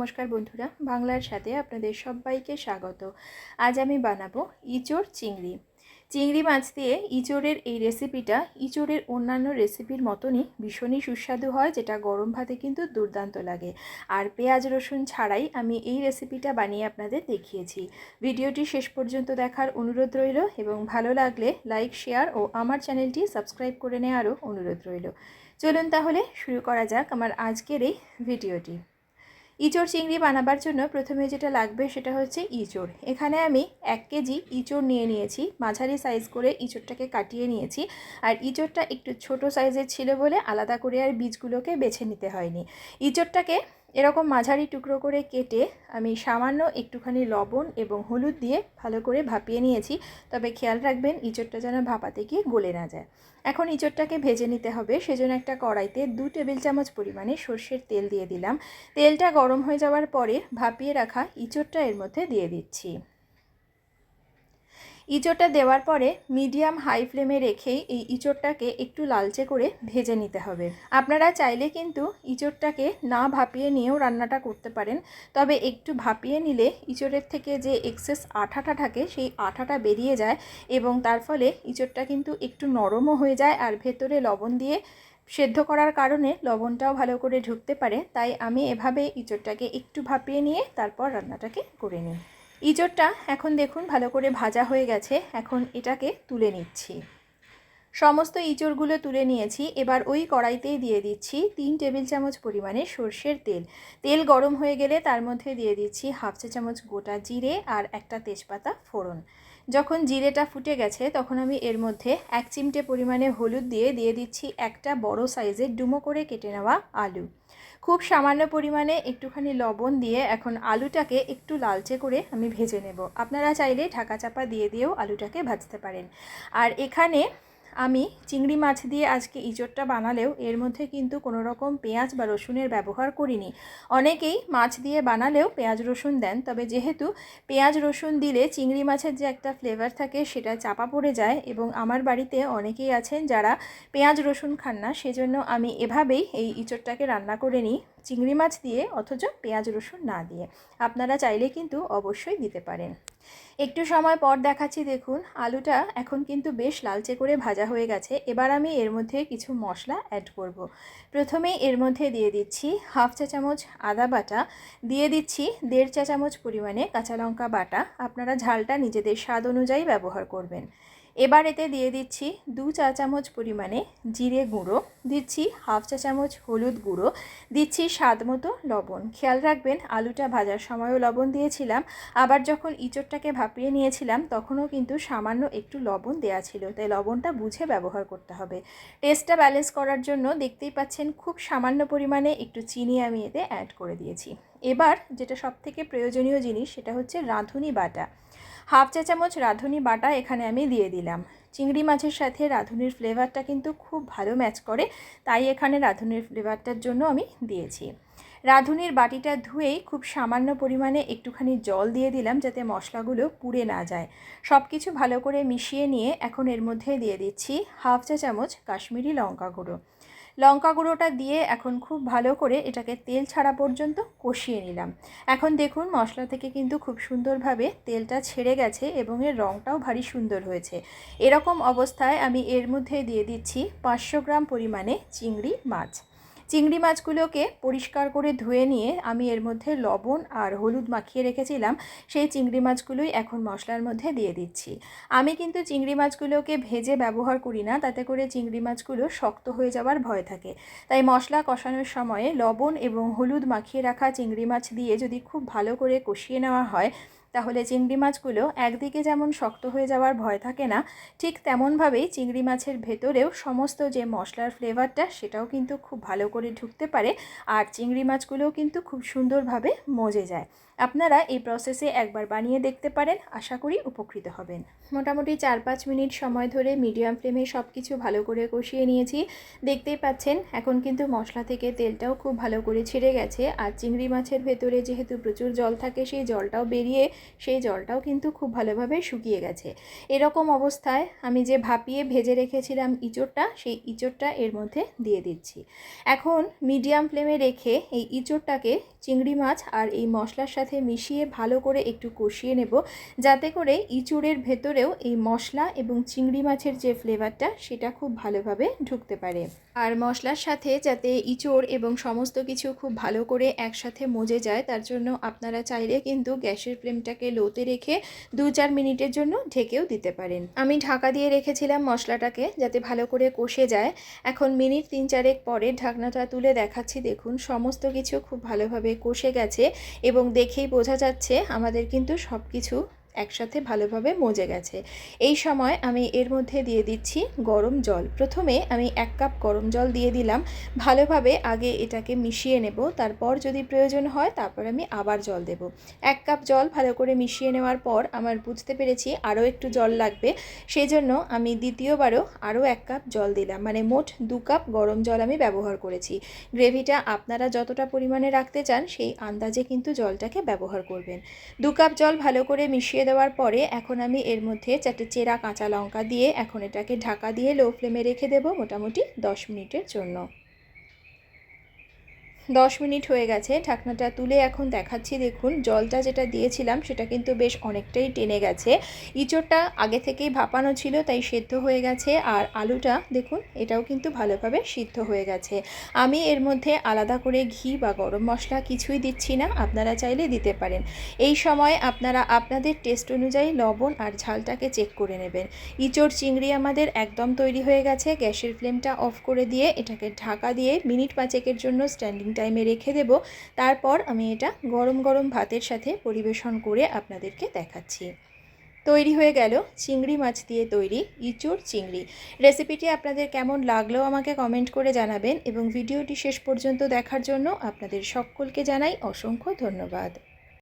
নমস্কার বন্ধুরা, বাংলার সাথে আপনাদের সবাইকে স্বাগত। আজ আমি বানাবো ইঁচড় চিংড়ি। চিংড়ি মাছ দিয়ে ইঁচড়ের এই রেসিপিটা ইঁচড়ের অন্যান্য রেসিপির মতনই ভীষণই সুস্বাদু হয়, যেটা গরম ভাতে কিন্তু দুর্দান্ত লাগে। আর পেঁয়াজ, রসুন ছাড়াই আমি এই রেসিপিটা বানিয়ে আপনাদের দেখিয়েছি। ভিডিওটি শেষ পর্যন্ত দেখার অনুরোধ রইল এবং ভালো লাগলে লাইক, শেয়ার ও আমার চ্যানেলটি সাবস্ক্রাইব করে নেওয়ারও অনুরোধ রইল। চলুন তাহলে শুরু করা যাক আমার আজকের এই ভিডিওটি। ইঁচড় চিংড়ি বানাবার জন্য প্রথমে যেটা লাগবে সেটা হচ্ছে ইঁচড়। এখানে আমি এক কেজি ইঁচড় নিয়ে নিয়েছি, মাঝারি সাইজ করে ইঁচড়টাকে কাটিয়ে নিয়েছি। আর ইঁচড়টা একটু ছোট সাইজের ছিল বলে আলাদা করে আর বীজগুলোকে বেছে নিতে হয়নি। ইঁচড়টাকে এরকম মাঝারি টুকরো করে কেটে আমি সামান্য একটুখানি লবণ এবং হলুদ দিয়ে ভালো করে ভাপিয়ে নিয়েছি। তবে খেয়াল রাখবেন, ইঁচড়টা যেন ভাপাতে গিয়ে গলে না যায়। এখন ইঁচড়টাকে ভেজে নিতে হবে। সেজন্য একটা কড়াইতে দু টেবিল চামচ পরিমাণে সর্ষের তেল দিয়ে দিলাম। তেলটা গরম হয়ে যাওয়ার পরে ভাপিয়ে রাখা ইঁচড়টা এর মধ্যে দিয়ে দিচ্ছি। ইঁচড়টা দেওয়ার পরে মিডিয়াম হাই ফ্লেমে রেখেই এই ইঁচড়টাকে একটু লালচে করে ভেজে নিতে হবে। আপনারা চাইলে কিন্তু ইঁচড়টাকে না ভাপিয়ে নিয়েও রান্নাটা করতে পারেন, তবে একটু ভাপিয়ে নিলে ইঁচড়ের থেকে যে এক্সেস আঠাটা থাকে সেই আঠাটা বেরিয়ে যায় এবং তার ফলে ইঁচড়টা কিন্তু একটু নরমও হয়ে যায় আর ভেতরে লবণ দিয়ে সেদ্ধ করার কারণে লবণটাও ভালো করে ঢুকতে পারে। তাই আমি এভাবে ইঁচড়টাকে একটু ভাপিয়ে নিয়ে তারপর রান্নাটাকে করে নিই। ইঁচড়টা এখন দেখুন ভালো করে ভাজা হয়ে গেছে। এখন এটাকে তুলে নিচ্ছি। সমস্ত ইঁচড়গুলো তুলে নিয়েছি। এবার ওই কড়াইতেই দিয়ে দিচ্ছি তিন টেবিল চামচ পরিমাণে সর্ষের তেল। তেল গরম হয়ে গেলে তার মধ্যে দিয়ে দিচ্ছি হাফ চা চামচ গোটা জিরে আর একটা তেজপাতা ফোড়ন। যখন জিরেটা ফুটে গেছে, তখন আমি এর মধ্যে এক চিমটে পরিমাণে হলুদ দিয়ে দিয়ে দিচ্ছি একটা বড় সাইজের ডুমো করে কেটে নেওয়া আলু। খুব সামান্য পরিমাণে একটুখানি লবণ দিয়ে এখন আলুটাকে একটু লালচে করে আমি ভেজে নেব। আপনারা চাইলে ঢাকা চাপা দিয়ে দিয়েও আলুটাকে ভাজতে পারেন। আর এখানে আমি চিংড়ি মাছ দিয়ে আজকে ইঁচড়টা বানালেও এর মধ্যে কিন্তু কোনো রকম পেঁয়াজ বা রসুনের ব্যবহার করিনি। অনেকেই মাছ দিয়ে বানালেও পেঁয়াজ রসুন দেন, তবে যেহেতু পেঁয়াজ রসুন দিলে চিংড়ি মাছের যে একটা ফ্লেভার থাকে সেটা চাপা পড়ে যায় এবং আমার বাড়িতে অনেকেই আছেন যারা পেঁয়াজ রসুন খান না, সেজন্য আমি এভাবেই এই ইঁচড়টাকে রান্না করে নিই চিংড়ি মাছ দিয়ে অথচ পেঁয়াজ রসুন না দিয়ে। আপনারা চাইলে কিন্তু অবশ্যই দিতে পারেন। একটু সময় পর দেখাচ্ছি, দেখুন। আলুটা এখন কিন্তু বেশ লালচে করে ভাজা হয়ে গেছে। এবার আমি এর মধ্যে কিছু মশলা অ্যাড করব। প্রথমেই এর মধ্যে দিয়ে দিচ্ছি হাফ চা চামচ আদা বাটা। দিয়ে দিচ্ছি দেড় চা চামচ পরিমাণে কাঁচা লঙ্কা বাটা। আপনারা ঝালটা নিজেদের স্বাদ অনুযায়ী ব্যবহার করবেন। এবার এতে দিয়ে দিচ্ছি দু চা চামচ পরিমাণে জিরে গুঁড়ো, দিচ্ছি হাফ চা চামচ হলুদ গুঁড়ো, দিচ্ছি স্বাদ মতো লবণ। খেয়াল রাখবেন, আলুটা ভাজার সময়ও লবণ দিয়েছিলাম। আবার যখন ইঁচড়টাকে ভাপিয়ে নিয়েছিলাম, তখনও কিন্তু সামান্য একটু লবণ দেওয়া ছিল। তাই লবণটা বুঝে ব্যবহার করতে হবে। টেস্টটা ব্যালেন্স করার জন্য দেখতেই পাচ্ছেন, খুব সামান্য পরিমাণে একটু চিনি আমি এতে অ্যাড করে দিয়েছি। এবার যেটা সবথেকে প্রয়োজনীয় জিনিস, সেটা হচ্ছে রাঁধুনি বাটা। হাফ চা চামচ রাঁধুনি বাটা এখানে আমি দিয়ে দিলাম। চিংড়ি মাছের সাথে রাঁধুনির ফ্লেভারটা কিন্তু খুব ভালো ম্যাচ করে, তাই এখানে রাঁধুনির ফ্লেভারটার জন্য আমি দিয়েছি। রাঁধুনির বাটিটা ধুয়েই খুব সামান্য পরিমাণে একটুখানি জল দিয়ে দিলাম যাতে মশলাগুলো পুড়ে না যায়। সব কিছু ভালো করে মিশিয়ে নিয়ে এখন এর মধ্যে দিয়ে দিচ্ছি হাফ চা চামচ কাশ্মীরি লঙ্কা গুঁড়ো। লঙ্কা গুঁড়োটা দিয়ে এখন খুব ভালো করে এটাকে তেল ছাড়া পর্যন্ত কষিয়ে নিলাম। এখন দেখুন মশলা থেকে কিন্তু খুব সুন্দরভাবে তেলটা ছেড়ে গেছে এবং এর রঙটাও ভারী সুন্দর হয়েছে। এরকম অবস্থায় আমি এর মধ্যে দিয়ে দিচ্ছি পাঁচশো গ্রাম পরিমাণে চিংড়ি মাছ। চিংড়ি মাছগুলোকে পরিষ্কার করে ধুয়ে নিয়ে আমি এর মধ্যে লবণ আর হলুদ মাখিয়ে রেখেছিলাম। সেই চিংড়ি মাছগুলোই এখন মশলার মধ্যে দিয়ে দিচ্ছি। আমি কিন্তু চিংড়ি মাছগুলোকে ভেজে ব্যবহার করি না, তাতে করে চিংড়ি মাছগুলো শক্ত হয়ে যাওয়ার ভয় থাকে। তাই মশলা কষানোর সময়ে লবণ এবং হলুদ মাখিয়ে রাখা চিংড়ি মাছ দিয়ে যদি খুব ভালো করে কষিয়ে নেওয়া হয় তাহলে চিংড়ি মাছগুলো একদিকে যেমন শক্ত হয়ে যাওয়ার ভয় থাকে না, ঠিক তেমনভাবেই চিংড়ি মাছের ভেতরেও সমস্ত যে মশলার ফ্লেভারটা সেটাও কিন্তু খুব ভালো করে ঢুকতে পারে, আর চিংড়ি মাছগুলোও কিন্তু খুব সুন্দরভাবে মজে যায়। আপনারা এই প্রসেসে একবার বানিয়ে দেখতে পারেন। আশা করি উপকৃত হবেন। মোটামুটি চার পাঁচ মিনিট সময় ধরে মিডিয়াম ফ্লেমে সব কিছু ভালো করে কষিয়ে নিয়েছি। দেখতেই পাচ্ছেন, এখন কিন্তু মশলা থেকে তেলটাও খুব ভালো করে ছেড়ে গেছে। আর চিংড়ি মাছের ভেতরে যেহেতু প্রচুর জল থাকে, সেই জলটাও বেরিয়ে, সেই জলটাও কিন্তু খুব ভালোভাবে শুকিয়ে গেছে। এরকম অবস্থায় আমি যে ভাপিয়ে ভেজে রেখেছিলাম ইঁচড়টা, সেই ইঁচড়টা এর মধ্যে দিয়ে দিচ্ছি। এখন মিডিয়াম ফ্লেমে রেখে এই ইঁচড়টাকে চিংড়ি মাছ আর এই মশলার সাথে মিশিয়ে ভালো করে একটু কষিয়ে নেব। যাতে করে ইঁচড়ের ভেতরেও এই মশলা এবং চিংড়ি মাছের যে ফ্লেভারটা, সেটা খুব ভালোভাবে ঢুকতে পারে। আর মশলার সাথে যাতে ইঁচড় এবং সমস্ত কিছু খুব ভালো করে একসাথে মজে যায়, তার জন্য আপনারা চাইলে কিন্তু গ্যাসের ফ্লেমটাকে লোতে রেখে দু চার মিনিটের জন্য ঢেকেও দিতে পারেন। আমি ঢাকা দিয়ে রেখেছিলাম মশলাটাকে যাতে ভালো করে কষে যায়। এখন মিনিট তিন চারেক পরে ঢাকনাটা তুলে দেখাচ্ছি। দেখুন, সমস্ত কিছু খুব ভালোভাবে কষে গেছে এবং দেখেই বোঝা যাচ্ছে আমাদের কিন্তু সব কিছু একসাথে ভালোভাবে মজে গেছে। এই সময় আমি এর মধ্যে দিয়ে দিচ্ছি গরম জল। প্রথমে আমি এক কাপ গরম জল দিয়ে দিলাম। ভালোভাবে আগে এটাকে মিশিয়ে নেব। তারপর যদি প্রয়োজন হয় তারপর আমি আবার জল দেব। এক কাপ জল ভালো করে মিশিয়ে নেওয়ার পর আমার বুঝতে পেরেছি আরও একটু জল লাগবে। সেই জন্য আমি দ্বিতীয়বারও আরও এক কাপ জল দিলাম। মানে মোট দু কাপ গরম জল আমি ব্যবহার করেছি। গ্রেভিটা আপনারা যতটা পরিমাণে রাখতে চান সেই আন্দাজে কিন্তু জলটাকে ব্যবহার করবেন। দু কাপ জল ভালো করে মিশিয়ে দেওয়ার পরে এখন আমি এর মধ্যে চারটে চেরা কাঁচা লঙ্কা দিয়ে এখন এটাকে ঢাকা দিয়ে লো ফ্লেমে রেখে দেব মোটামুটি দশ মিনিটের জন্য। দশ মিনিট হয়ে গেছে, ঢাকনাটা তুলে এখন দেখাচ্ছি। দেখুন, জলটা যেটা দিয়েছিলাম, সেটা কিন্তু বেশ অনেকটাই টেনে গেছে। ইঁচড়টা আগে থেকেই ভাপানো ছিল, তাই সেদ্ধ হয়ে গেছে। আর আলুটা, দেখুন, এটাও কিন্তু ভালোভাবে সিদ্ধ হয়ে গেছে। আমি এর মধ্যে আলাদা করে ঘি বা গরম মশলা কিছুই দিচ্ছি না, আপনারা চাইলে দিতে পারেন। এই সময় আপনারা আপনাদের টেস্ট অনুযায়ী লবণ আর ঝালটাকে চেক করে নেবেন। ইঁচড় চিংড়ি আমাদের একদম তৈরি হয়ে গেছে, গ্যাসের ফ্লেমটা অফ করে দিয়ে এটাকে ঢাকা দিয়ে মিনিট পাঁচেকের জন্য স্ট্যান্ডিং টাইমে রেখে দেব। তারপর আমি এটা গরম গরম ভাতের সাথে পরিবেশন করে আপনাদেরকে দেখাচ্ছি। তৈরি হয়ে গেল চিংড়ি মাছ দিয়ে তৈরি ইচুর চিংড়ি। রেসিপিটি আপনাদের কেমন লাগল আমাকে কমেন্ট করে জানাবেন এবং ভিডিওটি শেষ পর্যন্ত দেখার জন্য আপনাদের সকলকে জানাই অসংখ্য ধন্যবাদ।